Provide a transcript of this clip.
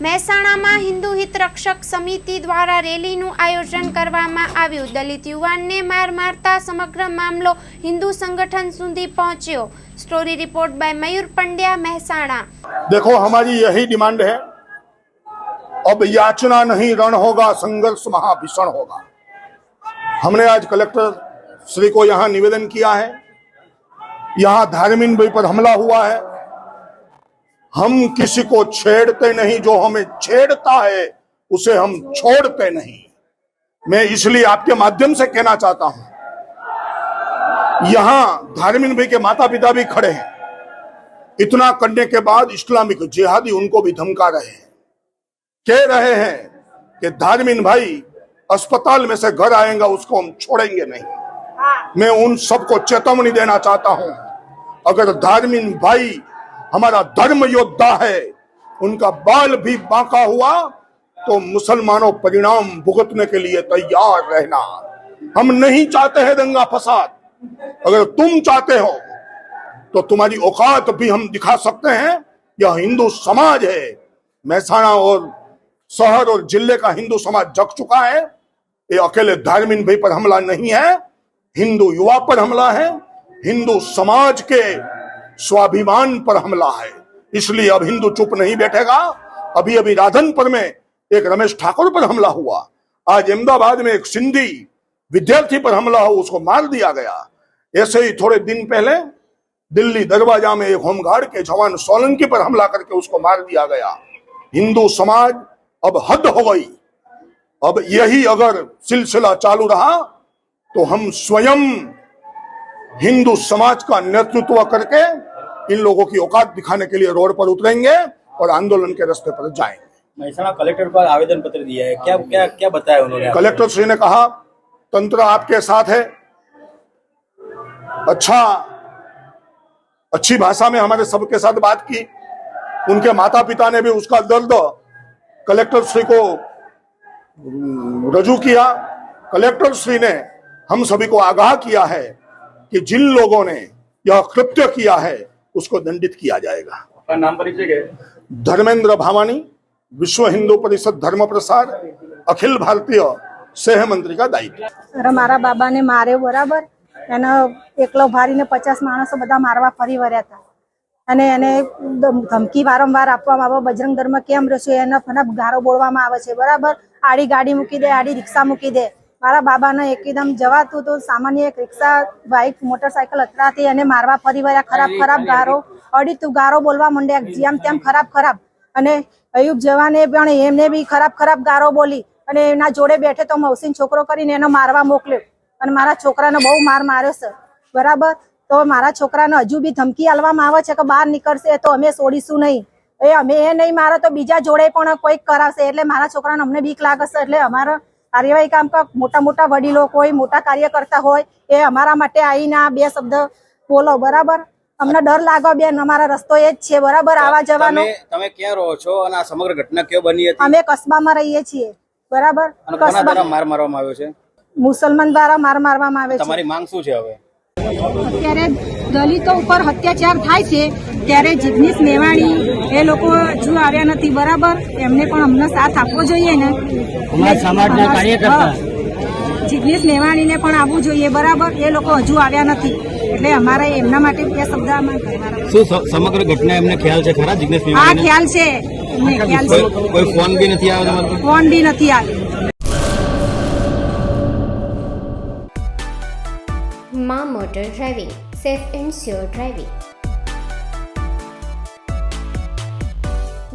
મહેસાણામાં હિન્દુ હિત રક્ષક સમિતિ દ્વારા રેલીનું આયોજન કરવામાં આવ્યું દલિત યુવાનને માર મારતા સમગ્ર મામલો હિન્દુ સંગઠન સુધી પહોંચ્યો story report by Mayur Pandya Mehsana देखो हमारी यही डिमांड है अब याचना नहीं रण होगा संघर्ष महाभीषण होगा हमने आज कलेक्टर श्री को यहाँ निवेदन किया है यहाँ धार्मिक भाई पर हमला हुआ है हम किसी को छेड़ते नहीं जो हमें छेड़ता है उसे हम छोड़ते नहीं। मैं इसलिए आपके माध्यम से कहना चाहता हूँ। यहाँ धार्मिक भाई के माता पिता भी खड़े हैं। इतना करने के बाद इस्लामिक जिहादी उनको भी धमका रहे हैं। कह रहे हैं कि धार्मिन भाई अस्पताल में से घर आएगा उसको हम छोड़ेंगे नहीं। मैं उन सबको चेतावनी देना चाहता हूँ। अगर धार्मिन भाई हमारा धर्म योद्धा है। उनका बाल भी बांका हुआ तो मुसलमानों परिणाम भुगतने के लिए तैयार रहना। हम नहीं चाहते हैं दंगा फसाद। अगर तुम चाहते हो तो तुम्हारी औकात भी हम दिखा सकते हैं। यह हिंदू समाज है। महसाणा और शहर और ज़िले का हिंदू समाज जग चुका है। ये अकेले धार्मिक भाई पर हमला नहीं है। हिंदू युवा पर हमला है। हिंदू समाज के स्वाभिमान पर हमला है। इसलिए अब हिंदू चुप नहीं बैठेगा। अभी अभी राधनपुर में एक रमेश ठाकुर पर हमला हुआ। आज अहमदाबाद में एक सिंधी विद्यार्थी पर हमला हुआ उसको मार दिया गया। ऐसे ही थोड़े दिन पहले दिल्ली दरवाज़ा में एक होमगार्ड के जवान सोलंकी पर हमला करके उसको मार दिया गया। हिंदू समाज अब हद हो गई। अब यही अगर सिलसिला चालू रहा तो हम स्वयं हिंदू समाज का नेतृत्व करके इन लोगों की औकात दिखाने के लिए रोड पर उतरेंगे और आंदोलन के रास्ते पर जाएँगे। महेसाणा कलेक्टर पर आवेदन पत्र दिया है। क्या क्या क्या बताया उन्होंने? कलेक्टर श्री ने कहा तंत्र आपके साथ है। अच्छा अच्छी भाषा में हमारे सबके साथ बात की। उनके माता पिता ने भी उसका दर्द कलेक्टर श्री को रजू किया। कलेक्टर श्री ने हम सभी को आगाह किया है कि जिन लोगों ने यह कृत्य किया है उसको दंडित किया जाएगा आपका नाम परिचय क्या है धर्मेंद्र भावानी विश्व हिंदू परिषद धर्म प्रसार अखिल भारतीय सह मंत्री का दायित्व અરે મારા બાબાને માર્યો બરાબર એને એકલો ભારીને પચાસ માણસો બધા મારવા ફરી વળ્યા હતા અને એને ધ- ધમકી વારંવાર આપવામાં આવે બજરંગ ધર્મ કેમ રહેશે એના ફના ગારો બોલવામાં આવે છે બરાબર આડી ગાડી મૂકી દે આડી રિક્ષા મૂકી દે મારા બાબાને એકદમ જવાતું તો સામાન્ય એક રિક્ષા બાઇક મોટરસાયકલ અથડાતી અને મારવા ફરી વળ્યા ખરાબ ખરાબ ગારો અડી તું ગારો બોલવા માંડ્યા જેમ તેમ ખરાબ ખરાબ. અને અયુબ જવાને પણ એમને બી ખરાબ ખરાબ ગારો બોલી અને એના જોડે બેઠે તો મૌસીન છોકરો કરીને એનો મારવા મોકલ્યો. અને મારા છોકરાને બહુ માર માર્યો છે બરાબર? તો મારા છોકરાને હજુ બી ધમકી આલવામાં આવે છે કે બહાર નીકળશે તો અમે છોડીશું નહીં. એ અમે એ નહીં મારો તો બીજા જોડે પણ કોઈક કરાવશે. એટલે મારા છોકરાને અમને બીક લાગશે એટલે અમારા કાર્યવાહી કામ કા મોટા મોટા વડીલો કોઈ મોટા કાર્યકર્તા હોય એ અમારા માટે આવીને બે શબ્દ બોલો બરાબર? અમને ડર લાગો બેન અમારા રસ્તો એ જ છે બરાબર? આવા જવાનો. તમે ક્યાં રહો છો અને આ સમગ્ર ઘટના કેવો બની હતી? અમે કસ્બામાં રહીએ છીએ બરાબર? માર મારવામાં આવ્યો છે? મુસલમાન દ્વારા માર મારવામાં આવે છે. તમારી માંગ શું છે હવે? અત્યારે દલિતો ઉપર અત્યાચાર થાય છે ત્યારે જિગ્નેશ મેવાણી એ લોકો હજુ આવ્યા નથી બરાબર? એમને પણ અમને સાથ આપવો જોઈએ ને. સમાજના કાર્યકર્તા. જિગ્નેશ મેવાણીને પણ આવવું જોઈએ બરાબર? એ લોકો હજુ આવ્યા નથી. એટલે અમારે એમના માટે બે શબ્દ શું સમગ્ર ઘટના એમને ખ્યાલ છે ખરા જિગ્નેશ હા ખ્યાલ છે. ખ્યાલ છે. કોઈ ફોન બી નથી આવ્યો ફોન બી નથી આવ્યો. મા motor driving safe and sure driving.